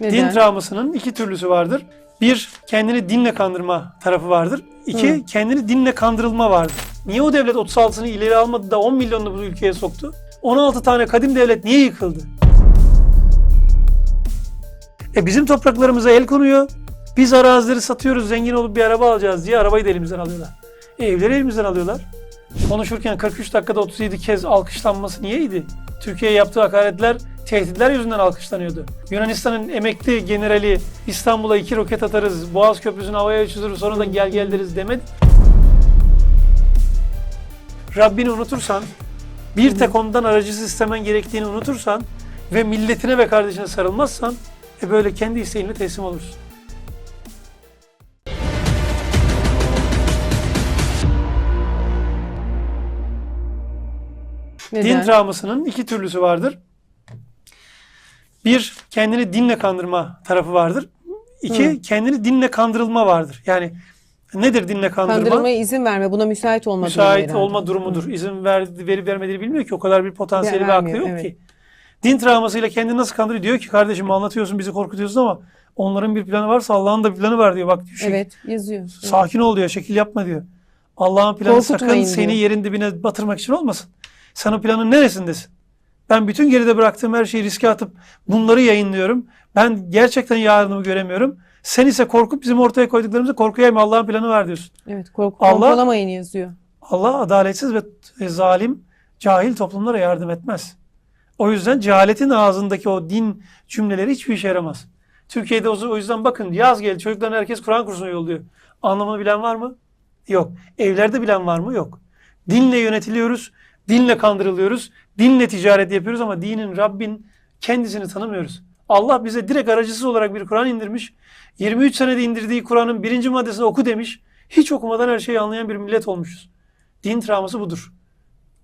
Neden? Din travmasının iki türlüsü vardır. Bir, kendini dinle kandırma tarafı vardır. İki, Hı. kendini dinle kandırılma vardır. Niye o devlet 36'sını ileri almadı da 10 milyonunu bu ülkeye soktu? 16 tane kadim devlet niye yıkıldı? E bizim topraklarımıza el konuyor. Biz arazileri satıyoruz, zengin olup bir araba alacağız diye arabayı da elimizden alıyorlar. E evleri elimizden alıyorlar. Konuşurken 43 dakikada 37 kez alkışlanması niyeydi? Türkiye'ye yaptığı hakaretler, tehditler yüzünden alkışlanıyordu. Yunanistan'ın emekli generali İstanbul'a iki roket atarız, Boğaz Köprüsü'nü havaya uçururuz, sonra da gel gel deriz demedi. Rabbini unutursan, bir tek ondan aracısız istemen gerektiğini unutursan ve milletine ve kardeşine sarılmazsan e böyle kendi isteğinle teslim olursun. Neden? Din travmasının iki türlüsü vardır. Bir, kendini dinle kandırma tarafı vardır. İki, Hı. kendini dinle kandırılma vardır. Yani nedir dinle kandırma? Kandırılmaya izin verme. Buna müsait olma durumu Müsait herhalde. olma durumudur. İzin ver, verip vermediğini bilmiyor ki. O kadar bir potansiyeli ve aklı yok evet. ki. Din travmasıyla kendini nasıl kandırıyor? Diyor ki kardeşim anlatıyorsun bizi korkutuyorsun ama onların bir planı varsa Allah'ın da bir planı var diyor. Bak diyor, şey, Evet yazıyor. Evet. sakin ol diyor. Şekil yapma diyor. Allah'ın planı sakın Korkutmayın seni diyor. yerin dibine batırmak için olmasın. Sen o planın neresindesin? Ben bütün geride bıraktığım her şeyi riske atıp bunları yayınlıyorum. Ben gerçekten yarınımı göremiyorum. Sen ise korkup bizim ortaya koyduklarımızı korku yayma Allah'ın planı var diyorsun. Evet kork Allah- korkulamayın yazıyor. Allah adaletsiz ve zalim, cahil toplumlara yardım etmez. O yüzden cehaletin ağzındaki o din cümleleri hiçbir işe yaramaz. Türkiye'de o yüzden bakın yaz geldi çocukların herkes Kur'an kursuna yolluyor. Anlamını bilen var mı? Yok. Evlerde bilen var mı? Yok. Dinle yönetiliyoruz, dinle kandırılıyoruz, dinle ticaret yapıyoruz ama dinin, Rabbin kendisini tanımıyoruz. Allah bize direkt aracısız olarak bir Kur'an indirmiş. 23 senede indirdiği Kur'an'ın birinci maddesini oku demiş. Hiç okumadan her şeyi anlayan bir millet olmuşuz. Din travması budur.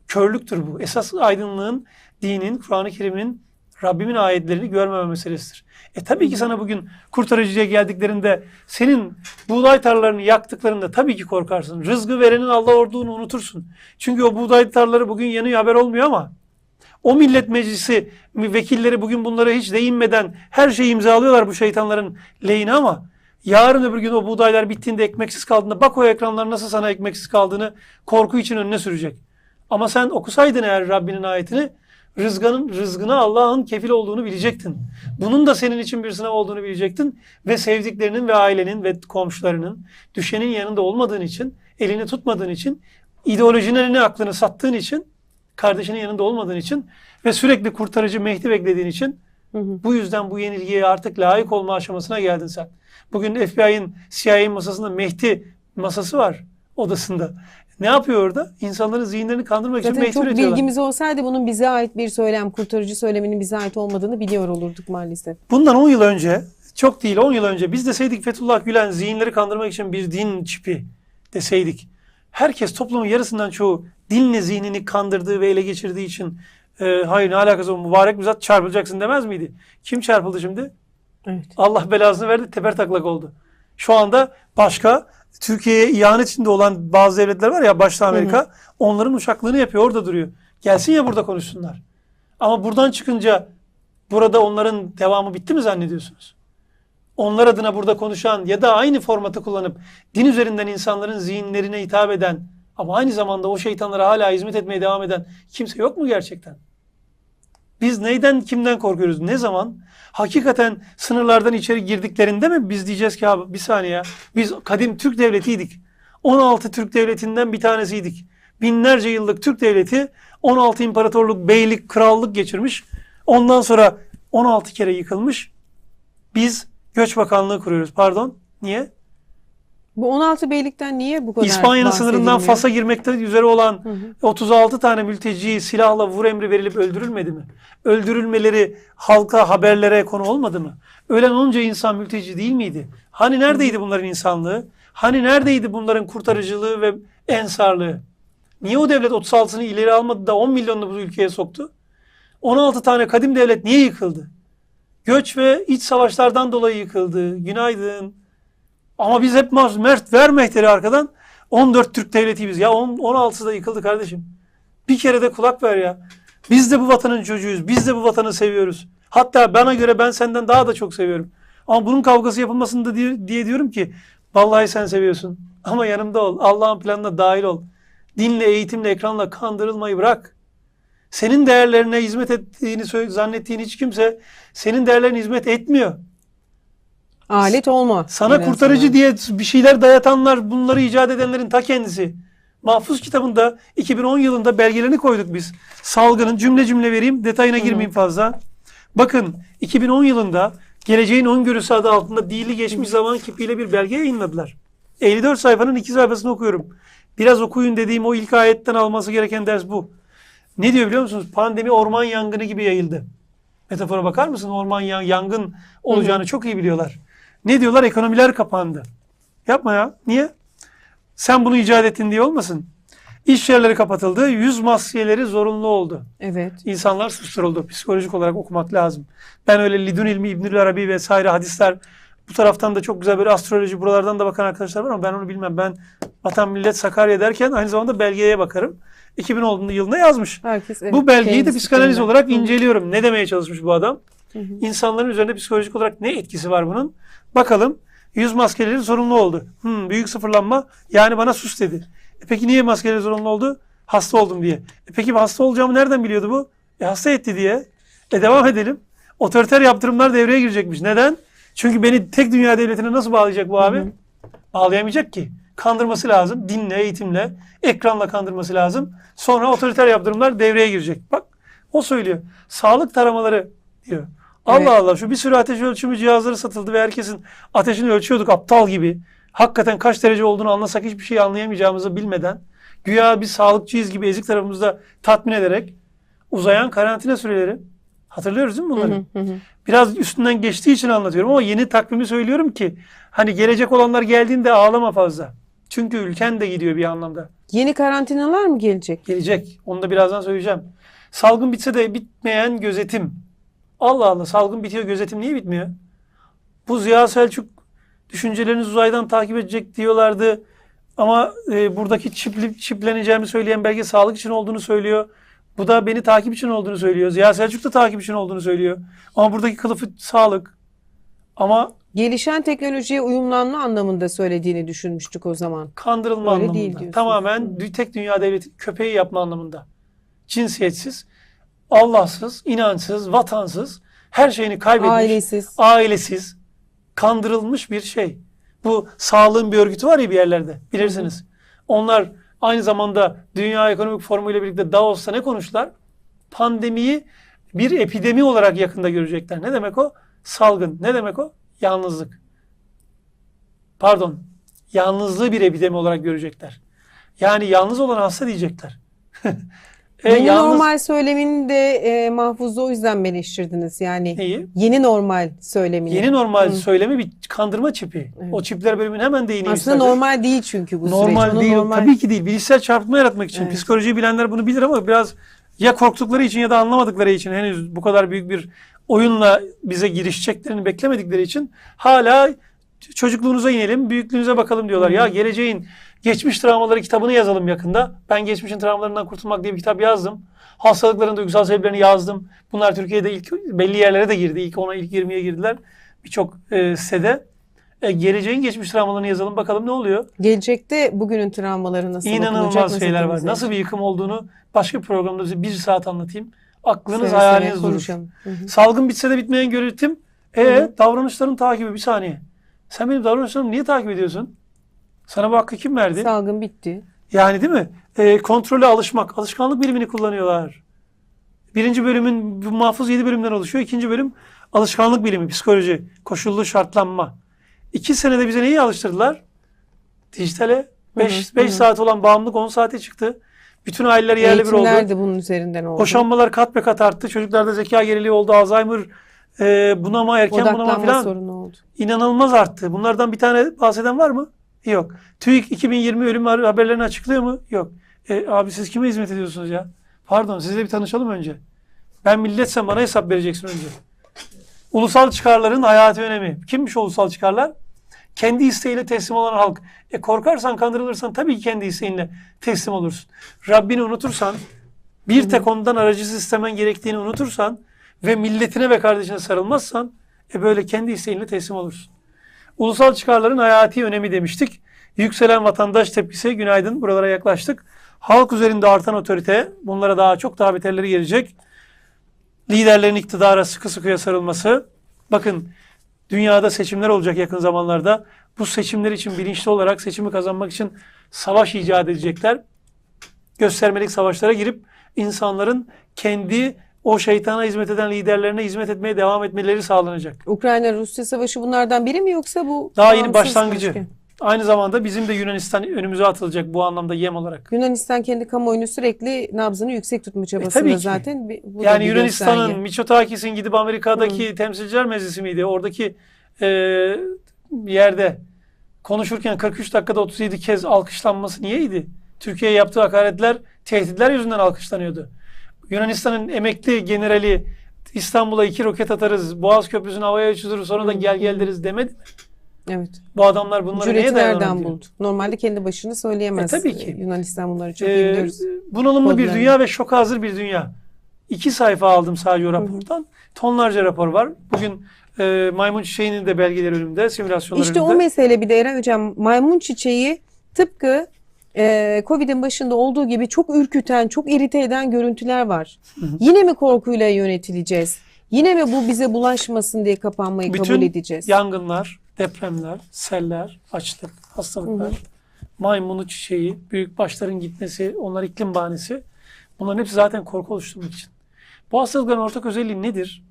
Körlüktür bu. Esas aydınlığın, dinin, Kur'an-ı Kerim'in, Rabbimin ayetlerini görmeme meselesidir. E tabii ki sana bugün kurtarıcıya geldiklerinde senin buğday tarlalarını yaktıklarında tabii ki korkarsın. Rızgı verenin Allah olduğunu unutursun. Çünkü o buğday tarlaları bugün yanıyor haber olmuyor ama o millet meclisi vekilleri bugün bunlara hiç değinmeden her şeyi imzalıyorlar bu şeytanların lehine ama yarın öbür gün o buğdaylar bittiğinde ekmeksiz kaldığında bak o ekranlar nasıl sana ekmeksiz kaldığını korku için önüne sürecek. Ama sen okusaydın eğer Rabbinin ayetini rızganın rızgına Allah'ın kefil olduğunu bilecektin. Bunun da senin için bir sınav olduğunu bilecektin ve sevdiklerinin ve ailenin ve komşularının düşenin yanında olmadığın için, elini tutmadığın için, ideolojinin aklını sattığın için, kardeşinin yanında olmadığın için ve sürekli kurtarıcı Mehdi beklediğin için Hı hı. bu yüzden bu yenilgiye artık layık olma aşamasına geldin sen. Bugün FBI'nin, CIA'nin masasında Mehdi masası var odasında. Ne yapıyor orada? İnsanların zihinlerini kandırmak için Zaten Mehdi çok bilgimiz olsaydı bunun bize ait bir söylem, kurtarıcı söyleminin bize ait olmadığını biliyor olurduk maalesef. Bundan 10 yıl önce, çok değil 10 yıl önce biz deseydik Fethullah Gülen zihinleri kandırmak için bir din çipi deseydik. Herkes toplumun yarısından çoğu dinle zihnini kandırdığı ve ele geçirdiği için e, hayır ne alakası o mübarek bir zat çarpılacaksın demez miydi? Kim çarpıldı şimdi? Evet. Allah belasını verdi teper taklak oldu. Şu anda başka Türkiye'ye ihanet içinde olan bazı devletler var ya başta Amerika onların uçaklığını yapıyor orada duruyor. Gelsin ya burada konuşsunlar. Ama buradan çıkınca burada onların devamı bitti mi zannediyorsunuz? Onlar adına burada konuşan ya da aynı formatı kullanıp din üzerinden insanların zihinlerine hitap eden ama aynı zamanda o şeytanlara hala hizmet etmeye devam eden kimse yok mu gerçekten? Biz neyden kimden korkuyoruz? Ne zaman? Hakikaten sınırlardan içeri girdiklerinde mi biz diyeceğiz ki abi bir saniye biz kadim Türk devletiydik. 16 Türk devletinden bir tanesiydik. Binlerce yıllık Türk devleti 16 imparatorluk, beylik, krallık geçirmiş. Ondan sonra 16 kere yıkılmış. Biz göç bakanlığı kuruyoruz. Pardon. Niye? Bu 16 beylikten niye bu kadar İspanya'nın sınırından? Fas'a girmekte üzere olan Hı hı. 36 tane mülteci silahla vur emri verilip öldürülmedi mi? Öldürülmeleri halka haberlere konu olmadı mı? Ölen onca insan mülteci değil miydi? Hani neredeydi bunların insanlığı? Hani neredeydi bunların kurtarıcılığı ve ensarlığı? Niye o devlet 36'sını ileri almadı da 10 milyonunu bu ülkeye soktu? 16 tane kadim devlet niye yıkıldı? Göç ve iç savaşlardan dolayı yıkıldı. Günaydın. Ama biz hep mert ver mehteri arkadan 14 Türk devletiyiz. Ya 10, 16'sı da yıkıldı kardeşim. Bir kere de kulak ver ya. Biz de bu vatanın çocuğuyuz. Biz de bu vatanı seviyoruz. Hatta bana göre ben senden daha da çok seviyorum. Ama bunun kavgası yapılmasın da diye, diyorum ki vallahi sen seviyorsun. Ama yanımda ol. Allah'ın planına dahil ol. Dinle, eğitimle, ekranla kandırılmayı bırak. Senin değerlerine hizmet ettiğini zannettiğin hiç kimse senin değerlerine hizmet etmiyor. Alet olma. Sana kurtarıcı azından. diye bir şeyler dayatanlar, bunları icat edenlerin ta kendisi. Mahfuz kitabında 2010 yılında belgelerini koyduk biz. Salgının cümle cümle vereyim, detayına girmeyeyim fazla. Bakın 2010 yılında Geleceğin Öngörüsü adı altında dili geçmiş zaman kipiyle bir belge yayınladılar. 54 sayfanın iki sayfasını okuyorum. Biraz okuyun dediğim o ilk ayetten alması gereken ders bu. Ne diyor biliyor musunuz? Pandemi orman yangını gibi yayıldı. Metafora bakar mısın? Orman yan- yangın olacağını çok iyi biliyorlar. Ne diyorlar? Ekonomiler kapandı. Yapma ya. Niye? Sen bunu icat ettin diye olmasın. İş yerleri kapatıldı. Yüz maskeleri zorunlu oldu. Evet. İnsanlar susturuldu. Psikolojik olarak okumak lazım. Ben öyle Lidun ilmi, İbnül Arabi vesaire hadisler bu taraftan da çok güzel böyle astroloji buralardan da bakan arkadaşlar var ama ben onu bilmem. Ben Vatan Millet Sakarya derken aynı zamanda belgeye bakarım. 2010 yılında yazmış. Herkes evet, bu belgeyi de psikanaliz olarak inceliyorum. Ne demeye çalışmış bu adam? İnsanların üzerinde psikolojik olarak ne etkisi var bunun? Bakalım. Yüz maskeleri zorunlu oldu. Hmm, büyük sıfırlanma. Yani bana sus dedi. E peki niye maskeleri zorunlu oldu? Hasta oldum diye. E peki hasta olacağımı nereden biliyordu bu? E hasta etti diye. E devam edelim. Otoriter yaptırımlar devreye girecekmiş. Neden? Çünkü beni tek dünya devletine nasıl bağlayacak bu abi? Bağlayamayacak ki. Kandırması lazım. Dinle, eğitimle, ekranla kandırması lazım. Sonra otoriter yaptırımlar devreye girecek. Bak o söylüyor. Sağlık taramaları diyor. Allah Evet. Allah şu bir sürü ateş ölçümü cihazları satıldı ve herkesin ateşini ölçüyorduk aptal gibi. Hakikaten kaç derece olduğunu anlasak hiçbir şey anlayamayacağımızı bilmeden güya bir sağlıkçıyız gibi ezik tarafımızda tatmin ederek uzayan karantina süreleri hatırlıyoruz değil mi bunları? Hı hı hı. Biraz üstünden geçtiği için anlatıyorum ama yeni takvimi söylüyorum ki hani gelecek olanlar geldiğinde ağlama fazla. Çünkü ülken de gidiyor bir anlamda. Yeni karantinalar mı gelecek? Gelecek. Onu da birazdan söyleyeceğim. Salgın bitse de bitmeyen gözetim. Allah Allah salgın bitiyor gözetim niye bitmiyor? Bu Ziya Selçuk düşünceleriniz uzaydan takip edecek diyorlardı. Ama e, buradaki çipli, çipleneceğimi söyleyen belge sağlık için olduğunu söylüyor. Bu da beni takip için olduğunu söylüyor. Ziya Selçuk da takip için olduğunu söylüyor. Ama buradaki kılıfı sağlık. Ama Gelişen teknolojiye uyumlanma anlamında söylediğini düşünmüştük o zaman. kandırılma Öyle anlamında. değil diyorsun. Tamamen tek dünya devleti köpeği yapma anlamında. Cinsiyetsiz, Allahsız, inançsız, vatansız, her şeyini kaybetmiş, Ailesiz. ailesiz, kandırılmış bir şey. Bu sağlığın bir örgütü var ya bir yerlerde bilirsiniz. Onlar aynı zamanda Dünya Ekonomik Forumu ile birlikte Davos'ta ne konuştular? Pandemiyi bir epidemi olarak yakında görecekler. Ne demek o? Salgın. Ne demek o? Yalnızlık. Pardon. Yalnızlığı bir epidemi olarak görecekler. Yani yalnız olan hasta diyecekler. e, Yeni yalnız normal söylemini de e, mahfuzda o yüzden eleştirdiniz? Yani neyi? yeni normal söylemini. Yeni normal Hı. söylemi bir kandırma çipi. Evet. O çipler bölümüne hemen değineyim Aslında istersen. normal değil çünkü bu süreç. Normal değil. normal- Tabii ki değil. Bilişsel çarpıtma yaratmak için. Evet. Psikolojiyi bilenler bunu bilir ama biraz ya korktukları için ya da anlamadıkları için henüz bu kadar büyük bir oyunla bize girişeceklerini beklemedikleri için hala çocukluğunuza inelim, büyüklüğünüze bakalım diyorlar. Ya geleceğin geçmiş travmaları kitabını yazalım yakında. Ben geçmişin travmalarından kurtulmak diye bir kitap yazdım. Hastalıkların duygusal sebeplerini yazdım. Bunlar Türkiye'de ilk belli yerlere de girdi. İlk ona ilk 20'ye girdiler. Birçok e, sitede. E, geleceğin geçmiş travmalarını yazalım bakalım ne oluyor? Gelecekte bugünün travmaları nasıl bakılacak, İnanılmaz şeyler var. Nasıl bir yıkım olduğunu başka bir programda size bir saat anlatayım. Aklınız Seve hayaliniz durur. Salgın bitse de bitmeyen gözetim. E davranışların takibi bir saniye. Sen benim davranışlarımı niye takip ediyorsun? Sana bu hakkı kim verdi? Salgın bitti. Yani değil mi? E, kontrole alışmak. Alışkanlık bilimini kullanıyorlar. Birinci bölümün bu mahfuz yedi bölümden oluşuyor. İkinci bölüm alışkanlık bilimi, psikoloji, koşullu şartlanma. İki senede bize neyi alıştırdılar? Dijitale. Hı hı, 5 hı hı. saat olan bağımlılık 10 saate çıktı. Bütün aileler yerle bir oldu. Eğitimler bunun üzerinden oldu. Boşanmalar kat be kat arttı. Çocuklarda zeka geriliği oldu. Alzheimer, e, bunama, erken bunama Odaklanma falan sorunu oldu. inanılmaz arttı. Bunlardan bir tane bahseden var mı? Yok. TÜİK 2020 ölüm haberlerini açıklıyor mu? Yok. E, abi siz kime hizmet ediyorsunuz ya? Pardon sizle bir tanışalım önce. Ben milletsem bana hesap vereceksin önce. Ulusal çıkarların hayati önemi. Kimmiş ulusal çıkarlar? Kendi isteğiyle teslim olan halk. E korkarsan kandırılırsan tabii ki kendi isteğinle teslim olursun. Rabbini unutursan bir tek ondan aracısız istemen gerektiğini unutursan ve milletine ve kardeşine sarılmazsan e böyle kendi isteğinle teslim olursun. Ulusal çıkarların hayati önemi demiştik. Yükselen vatandaş tepkisi günaydın buralara yaklaştık. Halk üzerinde artan otorite bunlara daha çok daha beterleri gelecek. Liderlerin iktidara sıkı sıkıya sarılması. Bakın dünyada seçimler olacak yakın zamanlarda. Bu seçimler için bilinçli olarak seçimi kazanmak için savaş icat edecekler. Göstermelik savaşlara girip insanların kendi o şeytana hizmet eden liderlerine hizmet etmeye devam etmeleri sağlanacak. Ukrayna-Rusya savaşı bunlardan biri mi yoksa bu Daha yeni başlangıcı. ilişki? Aynı zamanda bizim de Yunanistan önümüze atılacak bu anlamda yem olarak. Yunanistan kendi kamuoyunu sürekli nabzını yüksek tutma çabasında E, tabii ki. zaten. Bu Yani Yunanistan'ın. Mitsotakis'in gidip Amerika'daki temsilciler meclisi miydi? Oradaki e, yerde konuşurken 43 dakikada 37 kez alkışlanması niyeydi? Türkiye'ye yaptığı hakaretler, tehditler yüzünden alkışlanıyordu. Yunanistan'ın emekli generali İstanbul'a iki roket atarız, Boğaz Köprüsü'nü havaya uçururuz, sonra da gel gel deriz demedi mi? Evet. Bu adamlar bunları Cüreti neye nereden buldu? Normalde kendi başını söyleyemez. E, tabii ki. Yunanistan bunları çok iyi Ee, biliyoruz. bunalımlı bir Kodlar. dünya ve şoka hazır bir dünya. İki sayfa aldım sadece o rapordan. Tonlarca rapor var. Bugün e, maymun çiçeğinin de belgeleri önümde, simülasyonlar İşte o önümde. mesele bir de Eren Hocam maymun çiçeği tıpkı e, Covid'in başında olduğu gibi çok ürküten, çok irite eden görüntüler var. Yine mi korkuyla yönetileceğiz? Yine mi bu bize bulaşmasın diye kapanmayı kabul Bütün edeceğiz? yangınlar, depremler, seller, açlık, hastalıklar, maymunu çiçeği, büyük başların gitmesi, onlar iklim bahanesi. Bunların hepsi zaten korku oluşturmak için. Bu hastalıkların ortak özelliği nedir?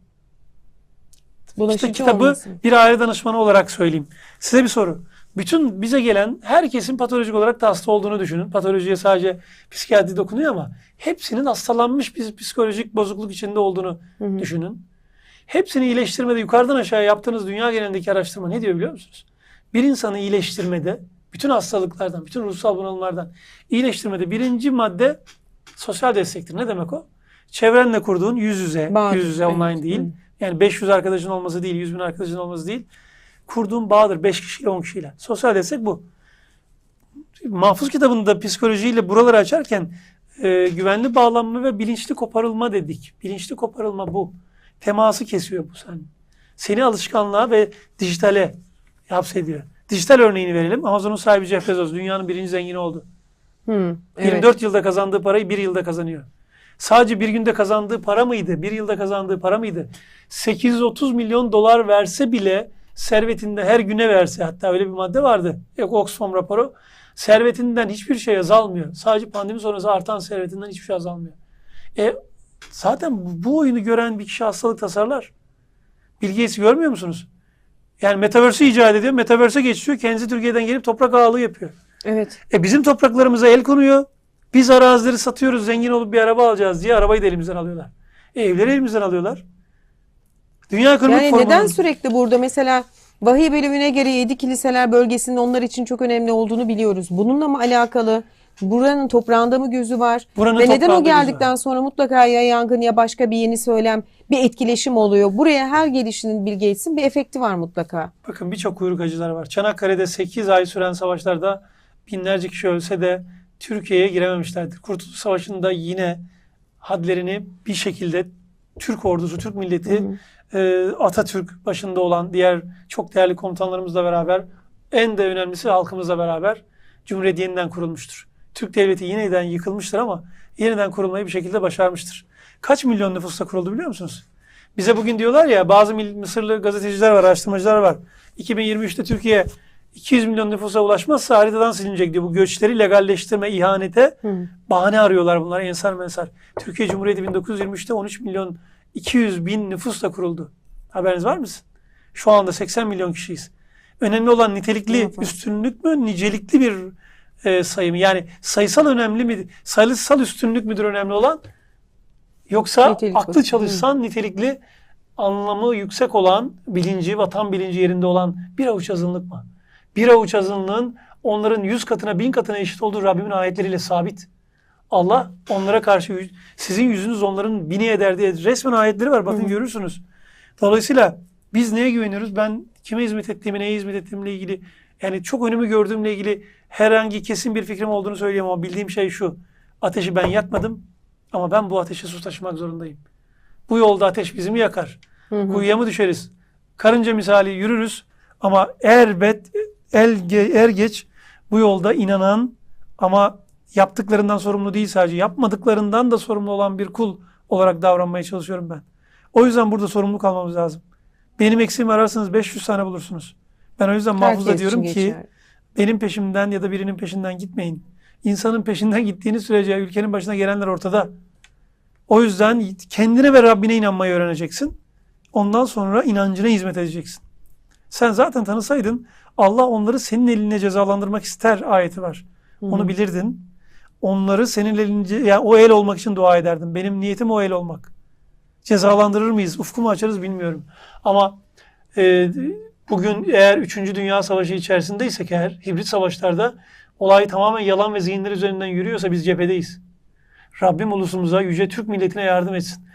Bulaşıcı İşte kitabı olmasın. bir aile danışmanı olarak söyleyeyim. Size bir soru. Bütün bize gelen herkesin patolojik olarak da hasta olduğunu düşünün. Patolojiye sadece psikiyatri dokunuyor ama hepsinin hastalanmış bir psikolojik bozukluk içinde olduğunu düşünün. Hepsini iyileştirmede yukarıdan aşağıya yaptığınız dünya genelindeki araştırma ne diyor biliyor musunuz? Bir insanı iyileştirmede, bütün hastalıklardan, bütün ruhsal bunalımlardan iyileştirmede birinci madde sosyal destektir. Ne demek o? Çevrenle kurduğun yüz yüze, Bağ. yüz yüze online Evet. değil. Hı. Yani 500 arkadaşın olması değil, 100 bin arkadaşın olması değil. Kurduğun bağdır 5 kişiyle 10 kişiyle. Sosyal destek bu. Mahfuz kitabında psikolojiyle buraları açarken e, güvenli bağlanma ve bilinçli koparılma dedik. Bilinçli koparılma bu. Teması kesiyor bu sen. Seni alışkanlığa ve dijitale hapsediyor. Dijital örneğini verelim. Amazon'un sahibi Jeff Bezos dünyanın birinci zengini oldu. Hı, evet. 24 yılda kazandığı parayı bir yılda kazanıyor. Sadece bir günde kazandığı para mıydı? Bir yılda kazandığı para mıydı? 830 milyon dolar verse bile servetinde her güne verse hatta öyle bir madde vardı. Yok Oxfam raporu. Servetinden hiçbir şey azalmıyor. Sadece pandemi sonrası artan servetinden hiçbir şey azalmıyor. E zaten bu, oyunu gören bir kişi hastalık tasarlar. Bill Gates'i görmüyor musunuz? Yani Metaverse'ü icat ediyor. Metaverse'e geçiyor. Kendisi Türkiye'den gelip toprak ağalığı yapıyor. Evet. E bizim topraklarımıza el konuyor. Biz arazileri satıyoruz zengin olup bir araba alacağız diye arabayı da elimizden alıyorlar. E, evleri elimizden alıyorlar. Dünya ekonomik Yani formunun- neden sürekli burada mesela vahiy bölümüne göre yedi kiliseler bölgesinin onlar için çok önemli olduğunu biliyoruz. Bununla mı alakalı? Buranın toprağında mı gözü var? Buranın Ve neden o geldikten sonra mutlaka ya yangın ya başka bir yeni söylem, bir etkileşim oluyor. Buraya her gelişinin Bill Gates'in bir efekti var mutlaka. Bakın birçok kuyruk acılar var. Çanakkale'de 8 ay süren savaşlarda binlerce kişi ölse de Türkiye'ye girememişlerdir. Kurtuluş Savaşı'nda yine hadlerini bir şekilde Türk ordusu, Türk milleti, e, Atatürk başında olan diğer çok değerli komutanlarımızla beraber en de önemlisi halkımızla beraber Cumhuriyet yeniden kurulmuştur. Türk devleti yeniden yıkılmıştır ama yeniden kurulmayı bir şekilde başarmıştır. Kaç milyon nüfusla kuruldu biliyor musunuz? Bize bugün diyorlar ya bazı Mısırlı gazeteciler var, araştırmacılar var. 2023'te Türkiye 200 milyon nüfusa ulaşmazsa haritadan silinecek diyor. Bu göçleri legalleştirme, ihanete bahane arıyorlar bunlar ensar mensar. Türkiye Cumhuriyeti 1923'te 13 milyon 200 bin nüfusla kuruldu. Haberiniz var mısın? Şu anda 80 milyon kişiyiz. Önemli olan nitelikli üstünlük mü, nicelikli bir e, sayı mı? Yani sayısal önemli mi, sayısal üstünlük müdür önemli olan? Yoksa Nitelik aklı çalışsan nitelikli, anlamı yüksek olan, bilinci, vatan bilinci yerinde olan bir avuç azınlık mı? Bir avuç azınlığın onların yüz katına, bin katına eşit olduğu Rabbimin ayetleriyle sabit. Allah onlara karşı sizin yüzünüz onların bini eder diye resmen ayetleri var. Bakın görürsünüz. Dolayısıyla biz neye güveniyoruz? Ben kime hizmet ettiğimi, neye hizmet ettiğimle ilgili yani çok önümü gördüğümle ilgili herhangi kesin bir fikrim olduğunu söyleyemem ama bildiğim şey şu. Ateşi ben yakmadım ama ben bu ateşe su taşımak zorundayım. Bu yolda ateş bizi mi yakar? Kuyuya mı düşeriz? Karınca misali yürürüz ama erbet el er geç bu yolda inanan ama yaptıklarından sorumlu değil sadece yapmadıklarından da sorumlu olan bir kul olarak davranmaya çalışıyorum ben. O yüzden burada sorumluluk almamız lazım. Benim eksiğimi ararsanız 500 tane bulursunuz. Ben o yüzden mahfuza diyorum ki benim peşimden ya da birinin peşinden gitmeyin. İnsanın peşinden gittiğiniz sürece ülkenin başına gelenler ortada. O yüzden kendine ve Rabbine inanmayı öğreneceksin. Ondan sonra inancına hizmet edeceksin. Sen zaten tanısaydın Allah onları senin eline cezalandırmak ister ayeti var. Onu bilirdin. Onları senin elince yani o el olmak için dua ederdin. Benim niyetim o el olmak. Cezalandırır mıyız? Ufkumu açarız bilmiyorum. Ama e, bugün eğer 3. Dünya Savaşı içerisindeysek eğer hibrit savaşlarda olay tamamen yalan ve zihinler üzerinden yürüyorsa biz cephedeyiz. Rabbim ulusumuza, yüce Türk milletine yardım etsin.